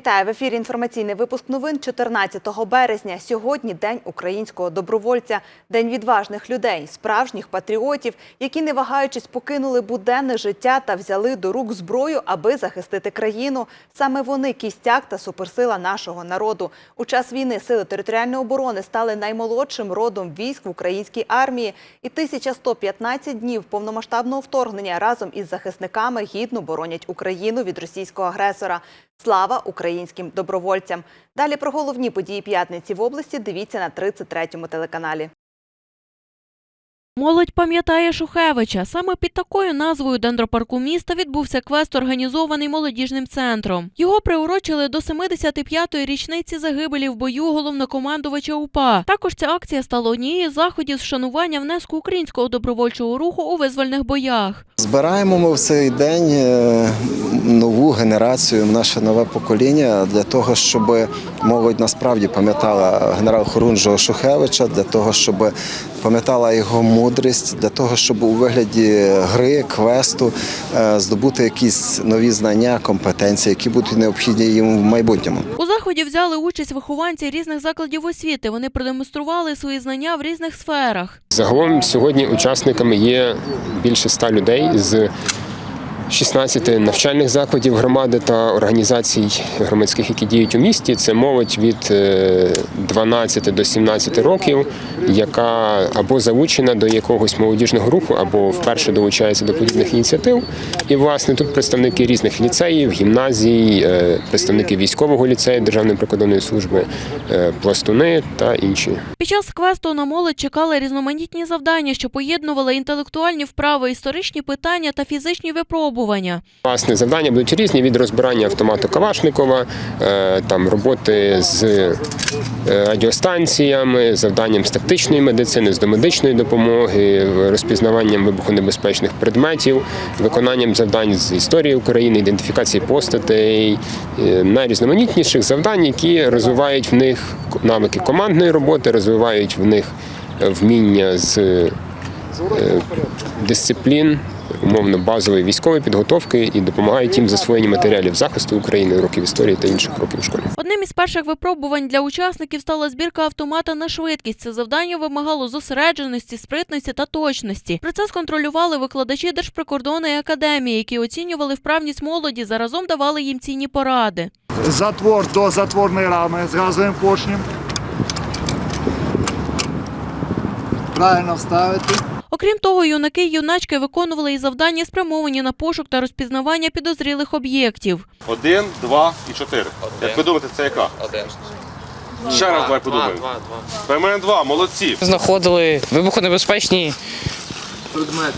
Вітаю в ефірі. Інформаційний випуск новин 14 березня. Сьогодні день українського добровольця, день відважних людей, справжніх патріотів, які не вагаючись покинули буденне життя та взяли до рук зброю, аби захистити країну. Саме вони кістяк та суперсила нашого народу. У час війни сили територіальної оборони стали наймолодшим родом військ в українській армії, і 1115 днів повномасштабного вторгнення разом із захисниками гідно боронять Україну від російського агресора. Слава українським добровольцям! Далі про головні події п'ятниці в області дивіться на 33-му телеканалі. Молодь пам'ятає Шухевича. Саме під такою назвою дендропарку міста відбувся квест, організований молодіжним центром. Його приурочили до 75-ї річниці загибелі в бою головнокомандувача УПА. Також ця акція стала однією з заходів з вшанування внеску українського добровольчого руху у визвольних боях. Збираємо ми в цей день е, нову генерацію, наше нове покоління для того, щоб молодь насправді пам'ятала генерал Хорунжого Шухевича, для того, щоб пам'ятала його мудрість, для того, щоб у вигляді гри, квесту е, здобути якісь нові знання, компетенції, які будуть необхідні їм в майбутньому. У заході взяли участь вихованці різних закладів освіти. Вони продемонстрували свої знання в різних сферах. Загалом сьогодні учасниками є більше ста людей з 16 навчальних закладів громади та організацій громадських, які діють у місті. Це молодь від е, 12 до 17 років, яка або залучена до якогось молодіжного руху, або вперше долучається до подібних ініціатив. І власне тут представники різних ліцеїв, гімназій, е, представники військового ліцею Державної прикордонної служби, е, пластуни та інші. Під час квесту на молодь чекали різноманітні завдання, що поєднували інтелектуальні вправи, історичні питання та фізичні випробування. Власне, завдання будуть різні від розбирання автомату Калашникова, е, там роботи з е, радіостанціями, завданням з тактичної медицини, з домедичної допомоги, розпізнаванням вибухонебезпечних предметів, виконанням завдань з історії України, ідентифікації постатей, е, найрізноманітніших завдань, які розвивають в них навики командної роботи, розвивають в них вміння з дисциплін, умовно базової військової підготовки і допомагають їм в засвоєнні матеріалів захисту України, уроків історії та інших років у школі. Одним із перших випробувань для учасників стала збірка автомата на швидкість. Це завдання вимагало зосередженості, спритності та точності. Процес контролювали викладачі Держприкордонної академії, які оцінювали вправність молоді, заразом давали їм цінні поради. затвор до затворної рами з газовим поршнем. Правильно вставити. Окрім того, юнаки й юначки виконували і завдання, спрямовані на пошук та розпізнавання підозрілих об'єктів. Один, два і чотири. Як ви думаєте, це яка? Один. Ще раз давай подумаємо. Два, два. ПМН 2 молодці. Знаходили вибухонебезпечні предмети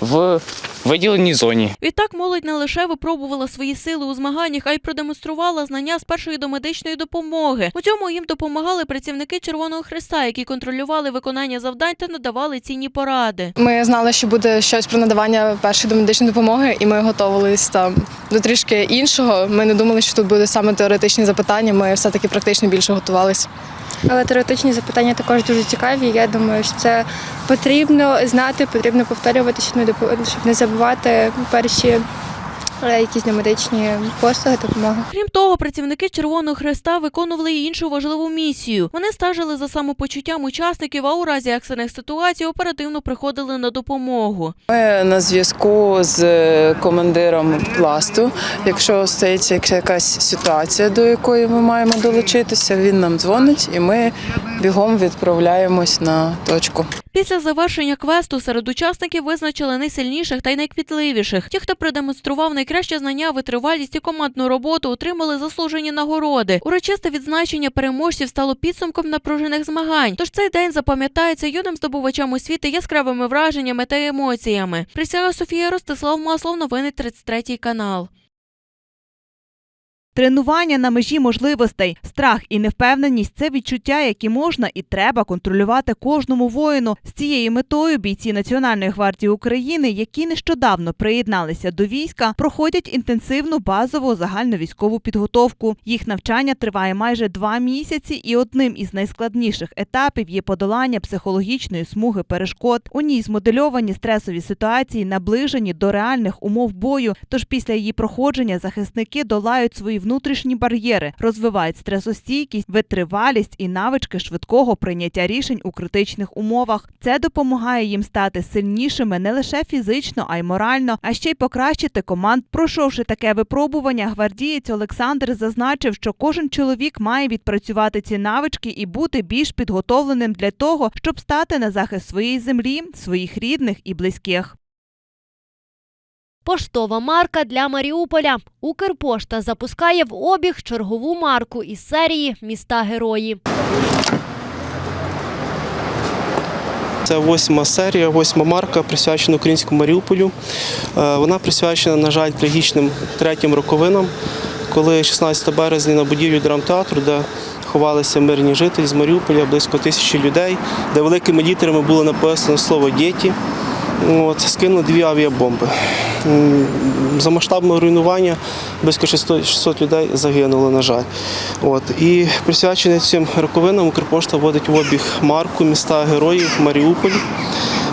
в виділеній зоні. Відтак молодь не лише випробувала свої сили у змаганнях, а й продемонструвала знання з першої домедичної допомоги. У цьому їм допомагали працівники Червоного Христа, які контролювали виконання завдань та надавали цінні поради. Ми знали, що буде щось про надавання першої домедичної допомоги, і ми готувалися там до трішки іншого. Ми не думали, що тут буде саме теоретичні запитання. Ми все-таки практично більше готувалися. Але теоретичні запитання також дуже цікаві. Я думаю, що це потрібно знати, потрібно повторювати, щоб не забувати перші якісь немедичні послуги, допомоги. Крім того, працівники Червоного Христа виконували й іншу важливу місію. Вони стежили за самопочуттям учасників, а у разі екстрених ситуацій оперативно приходили на допомогу. Ми на зв'язку з командиром пласту. Якщо стається якась ситуація, до якої ми маємо долучитися, він нам дзвонить і ми бігом відправляємось на точку. Після завершення квесту серед учасників визначили найсильніших та й найкмітливіших. Ті, хто продемонстрував найкраще знання, витривалість і командну роботу, отримали заслужені нагороди. Урочисте відзначення переможців стало підсумком напружених змагань. Тож цей день запам'ятається юним здобувачам освіти яскравими враженнями та емоціями. Присяга Софія Ростислав Маслов, новини 33 канал. Тренування на межі можливостей, страх і невпевненість це відчуття, які можна і треба контролювати кожному воїну. З цією метою бійці Національної гвардії України, які нещодавно приєдналися до війська, проходять інтенсивну базову загальновійськову підготовку. Їх навчання триває майже два місяці, і одним із найскладніших етапів є подолання психологічної смуги перешкод. У ній змодельовані стресові ситуації, наближені до реальних умов бою. Тож після її проходження захисники долають свої внутрішні бар'єри, розвивають стресостійкість, витривалість і навички швидкого прийняття рішень у критичних умовах. Це допомагає їм стати сильнішими не лише фізично, а й морально, а ще й покращити команд. Пройшовши таке випробування, гвардієць Олександр зазначив, що кожен чоловік має відпрацювати ці навички і бути більш підготовленим для того, щоб стати на захист своєї землі, своїх рідних і близьких. Поштова марка для Маріуполя. Укрпошта запускає в обіг чергову марку із серії Міста Герої. Це восьма серія, восьма марка, присвячена українському Маріуполю. Е, Вона присвячена, на жаль, трагічним третім роковинам, коли 16 березня на будівлі драмтеатру, де ховалися мирні жителі з Маріуполя, близько тисячі людей, де великими літерами було написано слово діті. От, скинули дві авіабомби. За масштабного руйнування близько 600 600 людей загинуло, на жаль. От. І присвячений цим роковинам Укрпошта вводить в обіг марку міста героїв Маріуполь.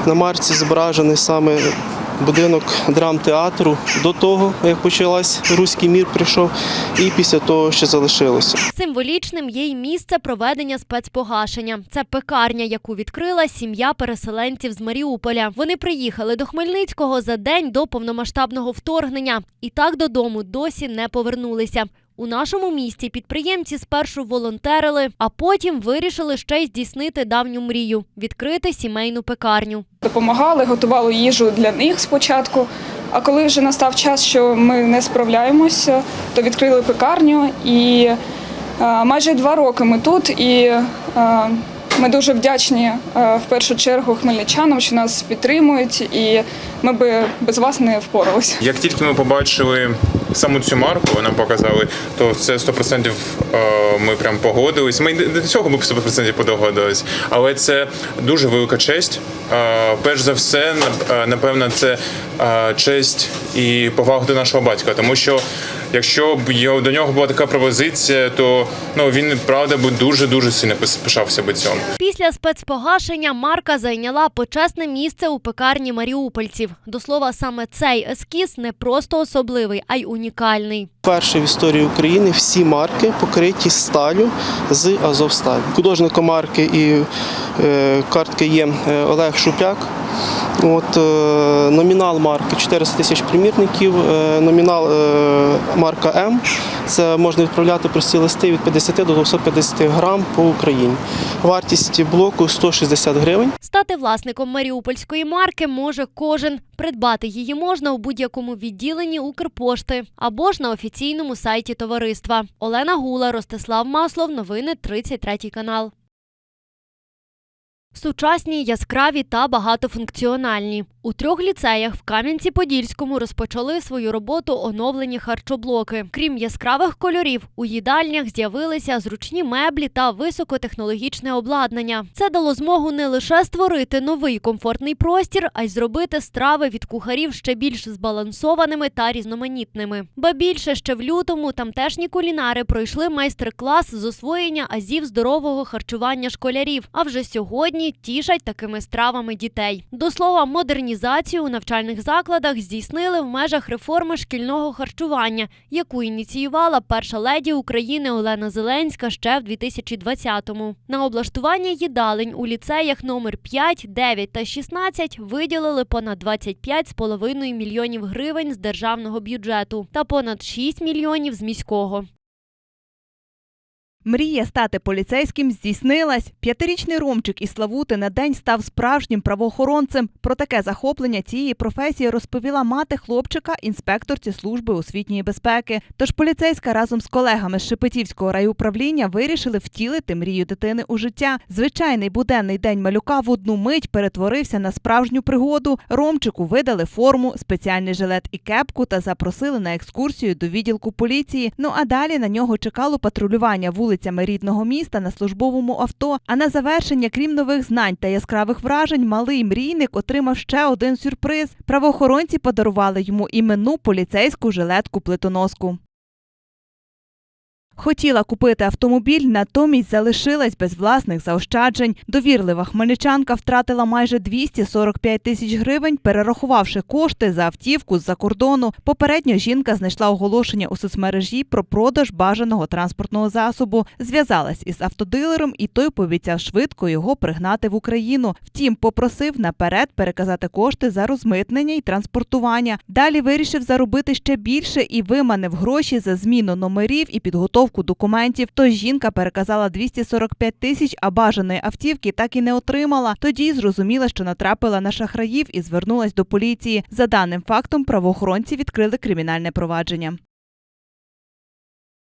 На марці зображений саме будинок драмтеатру до того, як почалась руський мір прийшов, і після того, що залишилося. Символічним є й місце проведення спецпогашення. Це пекарня, яку відкрила сім'я переселенців з Маріуполя. Вони приїхали до Хмельницького за день до повномасштабного вторгнення і так додому досі не повернулися. У нашому місті підприємці спершу волонтерили, а потім вирішили ще й здійснити давню мрію відкрити сімейну пекарню. допомагали, готували їжу для них спочатку. А коли вже настав час, що ми не справляємося, то відкрили пекарню. І е, майже два роки ми тут. І е, ми дуже вдячні е, в першу чергу хмельничанам, що нас підтримують, і ми би без вас не впоралися. Як тільки ми побачили саму цю марку, нам показали, то це 100% е, ми прям погодились. Ми до цього ми 100% подогодились, але це дуже велика честь. Е, Перш за все, е, напевно, це честь і повага до нашого батька, тому що. Якщо б його- до нього була така пропозиція, то ну він правда би дуже дуже сильно пишався би цьому. Після спецпогашення Марка зайняла почесне місце у пекарні маріупольців. До слова, саме цей ескіз не просто особливий, а й унікальний. Перші в історії України всі марки покриті сталю з Азовсталь. Художником марки і е, картки є е, Олег Шупляк. От, е, номінал марки 400 тисяч примірників, е, номінал е, марка М. Це можна відправляти прості листи від 50 до 250 грам по Україні. Вартість блоку 160 гривень. Стати власником маріупольської марки може кожен. Придбати її можна у будь-якому відділенні Укрпошти або ж на офіційному сайті товариства. Олена Гула, Ростислав Маслов. Новини 33 канал. Сучасні, яскраві та багатофункціональні. У трьох ліцеях в Кам'янці-Подільському розпочали свою роботу оновлені харчоблоки. Крім яскравих кольорів, у їдальнях з'явилися зручні меблі та високотехнологічне обладнання. Це дало змогу не лише створити новий комфортний простір, а й зробити страви від кухарів ще більш збалансованими та різноманітними. Ба більше ще в лютому тамтешні кулінари пройшли майстер-клас з освоєння азів здорового харчування школярів. А вже сьогодні тішать такими стравами дітей. До слова, модернізацію у навчальних закладах здійснили в межах реформи шкільного харчування, яку ініціювала перша леді України Олена Зеленська ще в 2020-му. На облаштування їдалень у ліцеях номер 5, 9 та 16 виділили понад 25,5 мільйонів гривень з державного бюджету та понад 6 мільйонів з міського. Мрія стати поліцейським здійснилась. П'ятирічний Ромчик із Славути на день став справжнім правоохоронцем. Про таке захоплення цієї професії розповіла мати хлопчика, інспекторці служби освітньої безпеки. Тож поліцейська разом з колегами з Шепетівського райуправління вирішили втілити мрію дитини у життя. Звичайний буденний день малюка в одну мить перетворився на справжню пригоду. Ромчику видали форму, спеціальний жилет і кепку та запросили на екскурсію до відділку поліції. Ну а далі на нього чекало патрулювання вулицями рідного міста на службовому авто. А на завершення, крім нових знань та яскравих вражень, малий мрійник отримав ще один сюрприз. Правоохоронці подарували йому іменну поліцейську жилетку плитоноску. Хотіла купити автомобіль, натомість залишилась без власних заощаджень. Довірлива хмельничанка втратила майже 245 тисяч гривень, перерахувавши кошти за автівку з-за кордону. Попередньо жінка знайшла оголошення у соцмережі про продаж бажаного транспортного засобу. Зв'язалась із автодилером, і той пообіцяв швидко його пригнати в Україну. Втім, попросив наперед переказати кошти за розмитнення і транспортування. Далі вирішив заробити ще більше і виманив гроші за зміну номерів і підготовку документів. Тож жінка переказала 245 тисяч, а бажаної автівки так і не отримала. Тоді зрозуміла, що натрапила на шахраїв і звернулась до поліції. За даним фактом, правоохоронці відкрили кримінальне провадження.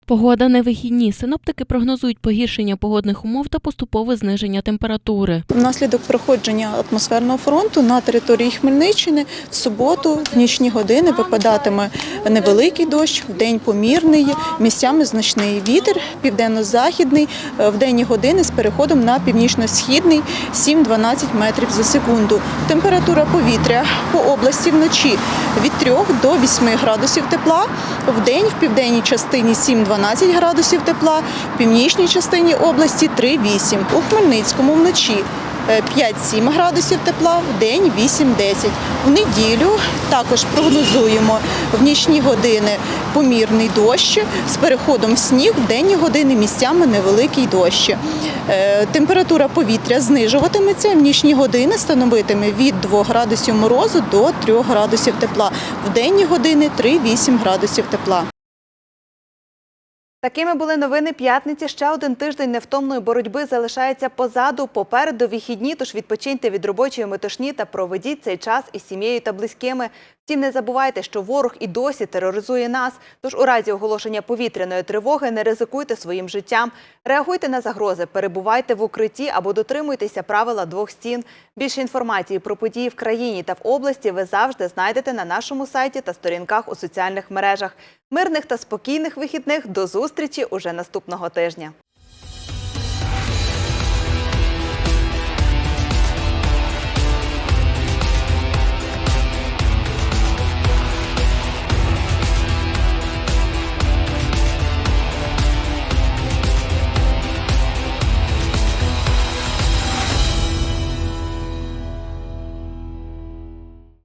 Погода на вихідні. Синоптики прогнозують погіршення погодних умов та поступове зниження температури. Внаслідок проходження атмосферного фронту на території Хмельниччини в суботу в нічні години випадатиме невеликий дощ, в день помірний, місцями значний вітер, південно-західний, в денні години з переходом на північно-східний 7-12 метрів за секунду. Температура повітря по області вночі від 3 до 8 градусів тепла, в день в південній частині 7-12 градусів тепла, в північній частині області 3-8. У Хмельницькому вночі е, 5-7 градусів тепла, в день 8-10. В неділю також прогнозуємо в нічні години помірний дощ з переходом в сніг, в денні години місцями невеликий дощ. Е, Температура повітря знижуватиметься, в нічні години становитиме від 2 градусів морозу до 3 градусів тепла. В денні години 3-8 градусів тепла. Такими були новини п'ятниці. Ще один тиждень невтомної боротьби залишається позаду. Попереду вихідні, тож відпочиньте від робочої метушні та проведіть цей час із сім'єю та близькими. Втім, не забувайте, що ворог і досі тероризує нас. Тож у разі оголошення повітряної тривоги не ризикуйте своїм життям. Реагуйте на загрози, перебувайте в укритті або дотримуйтеся правила двох стін. Більше інформації про події в країні та в області ви завжди знайдете на нашому сайті та сторінках у соціальних мережах. Мирних та спокійних вихідних до зустрічі уже наступного тижня.